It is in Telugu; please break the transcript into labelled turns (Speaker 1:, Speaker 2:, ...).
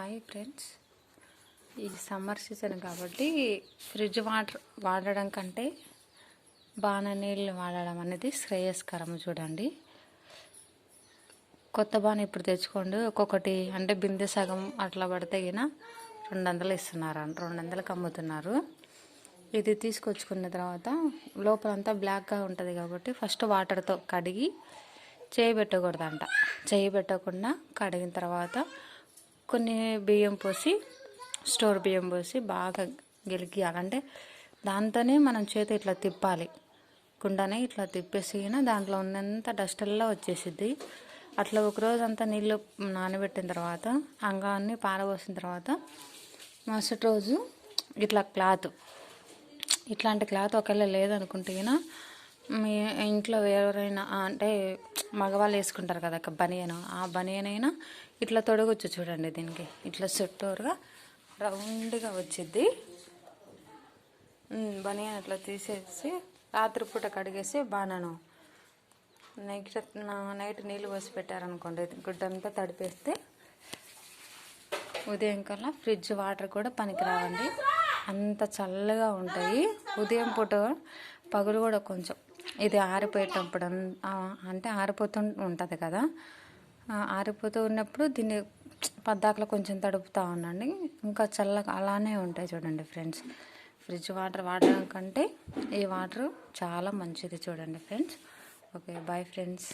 Speaker 1: Hi friends. ఇది సమ్మర్ సీజన్ కాబట్టి ఫ్రిడ్జ్ వాటర్ వాడడం కంటే బాణ నీళ్ళు వాడడం అనేది శ్రేయస్కరం చూడండి. కొత్త బాణ ఇప్పుడు తెచ్చుకోండి ఒక్కొక్కటి అంటే బిందె సగం అట్లా పడితే గిన రెండు వందలు ఇస్తున్నారు అంట రెండు వందలకు అమ్ముతున్నారు. ఇది తీసుకొచ్చుకున్న తర్వాత లోపలంతా బ్లాక్గా ఉంటుంది కాబట్టి ఫస్ట్ వాటర్తో కడిగి చేయి పెట్టకూడదంట. చేయి పెట్టకుండా కడిగిన తర్వాత కొన్ని బియ్యం పోసి స్టోర్ బియ్యం పోసి బాగా గెలికియాలంటే దాంతోనే మనం చేతి ఇట్లా తిప్పాలి. కుండనే ఇట్లా తిప్పేసిన దాంట్లో ఉన్నంత డస్టల్లా వచ్చేసిద్ది. అట్లా ఒక రోజు అంతా నీళ్ళు నానబెట్టిన తర్వాత అంగాన్ని పారబోసిన తర్వాత మరుసటి రోజు ఇట్లా క్లాత్. ఇట్లాంటి క్లాత్ ఒకవేళ లేదనుకుంటే మీ ఇంట్లో ఎవరైనా అంటే మగవాళ్ళు వేసుకుంటారు కదా బనియన్. ఆ బనియన్ అయినా ఇట్లా తొడగొచ్చు చూడండి దీనికి. ఇట్లా చుట్టూరుగా రౌండ్గా వచ్చిద్ది. బనియన్ అట్లా తీసేసి రాత్రిపూట కడిగేసి బాణను. నైట్ నైట్ నీళ్ళు పోసి పెట్టారనుకోండి గుడ్డంతా తడిపేస్తే ఉదయం కల్లా ఫ్రిడ్జ్ వాటర్ కూడా పనికిరావండి. అంత చల్లగా ఉంటాయి. ఉదయం పూట పగులు కూడా కొంచెం. ఇది ఆరిపోయేటప్పుడు అంటే ఆరిపోతూ ఉంటుంది కదా. ఆరిపోతూ ఉన్నప్పుడు దీన్ని పద్దాకలో కొంచెం తడుపుతూ ఉండండి. ఇంకా చల్లగా అలానే ఉంటాయి చూడండి ఫ్రెండ్స్. ఫ్రిడ్జ్ వాటర్ వాడడం కంటే ఈ వాటర్ చాలా మంచిది చూడండి ఫ్రెండ్స్. Okay bye friends.